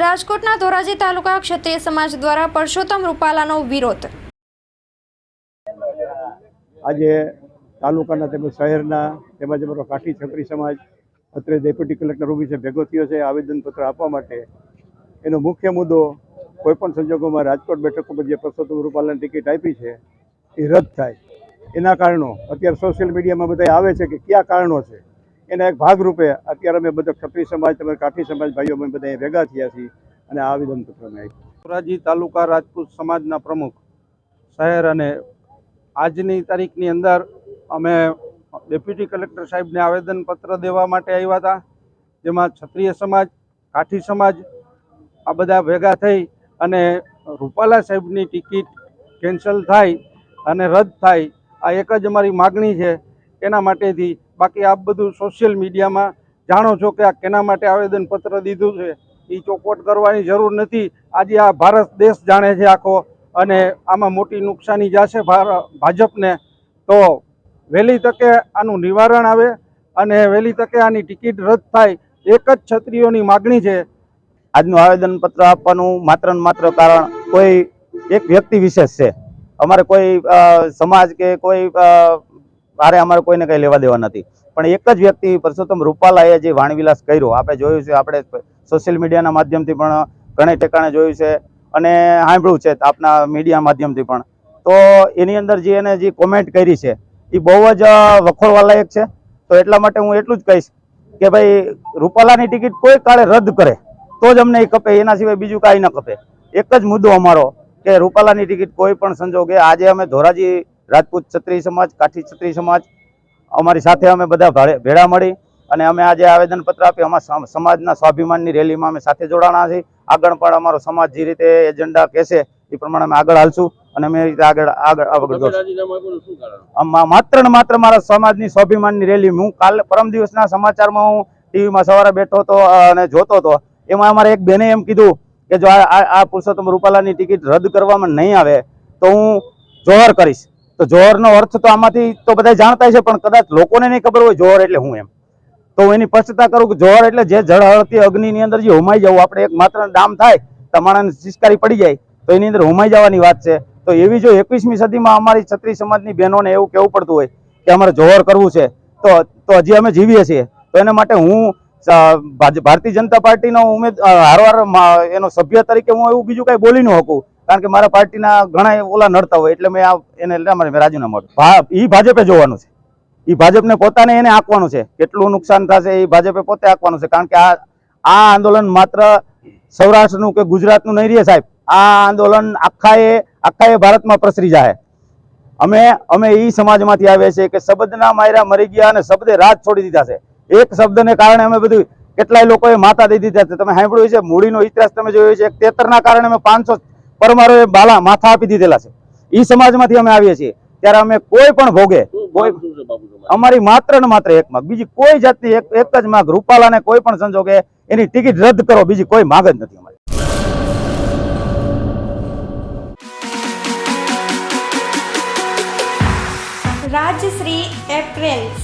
રાજકોટના ધોરાજી તાલુકા ક્ષત્રિય સમાજ દ્વારા પરસોત્તમ રૂપાલાનો વિરોધ. આજે તાલુકાના તેમજ શહેરના તેમજ અમારો કાઠી છકરી સમાજ, અત્રે ડેપ્યુટી કલેક્ટર ઓફિસે ભેગો થયો છે, આવેદનપત્ર આપવા માટે. એનો મુખ્ય મુદ્દો કોઈપણ સંજોગોમાં રાજકોટ બેઠક ઉપર જે પરસોત્તમ રૂપાલાની ટિકિટ આપી છે, એ રદ થાય. એના કારણો અત્યારે સોશિયલ મીડિયામાં બધા આવે છે કે કયા કારણો છે? એના એક ભાગરૂપે અત્યારે અમે બધા ક્ષત્રિય સમાજ તમે કાઠી સમાજ ભાઈઓ અમે બધા ભેગા થયા છીએ અને આ અમે આપ્યું. ધોરાજી તાલુકા રાજપૂત સમાજના પ્રમુખ શહેર અને આજની તારીખની અંદર અમે ડેપ્યુટી કલેક્ટર સાહેબને આવેદનપત્ર દેવા માટે આવ્યા હતા, જેમાં ક્ષત્રિય સમાજ, કાઠી સમાજ આ બધા ભેગા થઈ અને રૂપાલા સાહેબની ટિકિટ કેન્સલ થાય અને રદ થાય. આ એક જ અમારી માગણી છે. એના માટેથી બાકી આપ બધું સોશિયલ મીડિયામાં જાણો છો કે આ કેના માટે આવેદનપત્ર દીધું છે? એ ચોખવટ કરવાની જરૂર નથી. આજે આ ભારત દેશ જાણે છે આખો અને આમાં મોટી નુકસાની જશે ભાજપને. તો વહેલી તકે આનું નિવારણ આવે અને વહેલી તકે આની ટિકિટ રદ થાય. એક જ છત્રીઓની માગણી છે. આજનું આવેદનપત્ર આપવાનું માત્ર ને માત્ર કારણ કોઈ એક વ્યક્તિ વિશેષ છે. અમારે કોઈ સમાજ કે કોઈ અ, અમારે કોઈને કંઈ લેવા દેવા નથી. પણ એક જ વ્યક્તિ પરસોત્તમ રૂપાલાએ જે વાણવિલાસ કર્યો આપણે જોયું છે આપણે સોશિયલ મીડિયાના માધ્યમથી પણ ઘણે ઠેકાણે જોયું છે અને સાંભળ્યું છે આપના મીડિયા માધ્યમથી પણ. તો એની અંદર જે એને જે કોમેન્ટ કરી છે એ બહુ જ વખોળવાલાયક છે. તો એટલા માટે હું એટલું જ કહીશ કે ભાઈ રૂપાલાની ટિકિટ કોઈ કાળે રદ કરે તો જ અમને એ કપે એના સિવાય બીજું કાંઈ ન કપે. એક જ મુદ્દો અમારો કે રૂપાલાની ટિકિટ કોઈ પણ સંજોગે આજે અમે ધોરાજી રાજપૂત ક્ષત્રિય સમાજ કાઠી ક્ષત્રિય સમાજ અમારી સાથે અમે બધા ભાડે- ભેળા મળી અને અમે આજે આવેદનપત્ર આપ્યું અમારા સમ- સમાજના સ્વાભિમાનની રેલીમાં અમે સાથે જોડાણા છીએ. આગળ પણ અમારો સમાજ જે રીતે એજન્ડા કહેશે એ પ્રમાણે અમે આગળ હાલશું અને અમે રીતે આગળ આગળ આગળ માત્ર ને માત્ર મારા સમાજની સ્વાભિમાનની રેલી હું કાલે પરમ દિવસના સમાચારમાં હું ટીવીમાં સવારે બેઠો હતો અને જોતો હતો. એમાં અમારે એક બેને એમ કીધું કે જો આ આ- આ પુરુષોત્તમ રૂપાલાની ટિકિટ રદ કરવામાં નહીં આવે તો હું જોહર કરીશ. તો જોહરનો અર્થ તો આમાંથી તો બધા જાણતા છે પણ કદાચ લોકોને નહીં ખબર હોય જોહર એટલે હું એમ. તો હું એની સ્પષ્ટતા કરું કે જોહર એટલે જે જળ હળતી અગ્નિની અંદર જે હોમાઈ જવું, આપણે એક માત્ર દામ થાય, તમારાને શિષ્કારી પડી જાય, તો એની અંદર હોમાઈ જવાની વાત છે. તો એવી જો એકવીસમી સદીમાં અમારી છત્રી સમાજની બહેનોને એવું કહેવું પડતું હોય કે અમારે જોહર કરવું છે, તો તો હજી અમે જીવીએ છીએ. તો એના માટે હું ભારતીય જનતા પાર્ટીનો ઉમેદ હારવાર એનો સભ્ય તરીકે હું એવું બીજું કાંઈ બોલી ન શકું. કારણ કે મારા પાર્ટીના ઘણા ઓલા નડતા હોય એટલે મેં આ એને મેં રાજીનામું આપ્યું. ભા- ભાજપે જોવાનું છે. ઈ ભાજપને પોતાને એને આંકવાનું છે. કેટલું નુકસાન થશે એ ભાજપે પોતે આંકવાનું છે. કારણ કે આ આ આંદોલન માત્ર સૌરાષ્ટ્રનું કે ગુજરાતનું નહીં રહે સાહેબ. આ આંદોલન આખાએ આખાએ ભારતમાં પ્રસરી જાય અમે અમે એ સમાજમાંથી આવ્યા છીએ કે શબ્દના માયરા મરી ગયા અને શબ્દે રાજ છોડી દીધા છે. એક શબ્દને કારણે અમે બધું કેટલાય લોકોએ માતા દઈ દીધા છે. તમે સાંભળ્યું છે મૂડીનો ઇતિહાસ તમે જોયો છે એક તેતરના કારણે અમે પાંચસો પરમારોએ બાલા માથા આપી દીધેલા છે. ઈ સમાજમાંથી અમે આવીએ છીએ. ત્યારે અમે કોઈ પણ ભોગે કોઈ અમારી માત્ર ને માત્ર એક માંગ. બીજી કોઈ જાતની એક એક જ માંગ રૂપાલાને કોઈ પણ સંજોગે એની ટિકિટ રદ કરો. બીજી કોઈ માંગ જ નથી અમારી. રાજશ્રી એપ્રેલ્સ.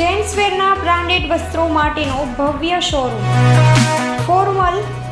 જેન્ટ્સ વેરના બ્રાન્ડેડ વસ્ત્રો માટેનો ભવ્ય showroom. Formal